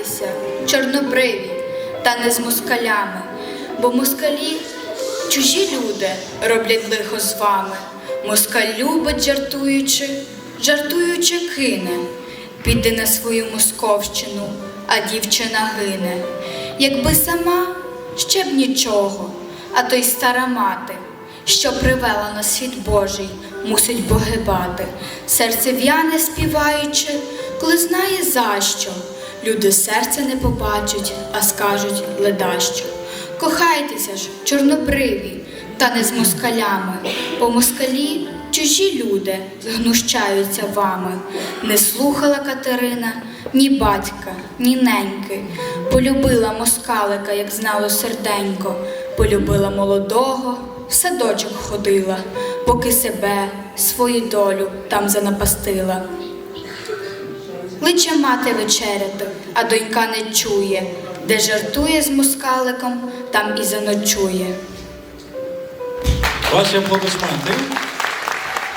Кохайтеся, чорнобриві, та не з москалями, бо москалі чужі люди роблять лихо з вами. Москаль любить, жартуючи, жартуючи кине, піде на свою московщину, а дівчина гине. Якби сама ще б нічого, а то й стара мати, що привела на світ Божий, мусить погибати. Серце в'яне співаючи, коли знає за що. Люди серця не побачать, а скажуть ледащо. Кохайтеся ж, чорнобриві, та не з москалями, бо москалі чужі люди знущаються вами. Не слухала Катерина ні батька, ні неньки. Полюбила москалика, як знало серденько, полюбила молодого, в садочок ходила, поки себе, свою долю там занапастила. Личе мати вечеряти, а донька не чує, де жартує з москаликом, там і заночує. Ваші аплодисменти.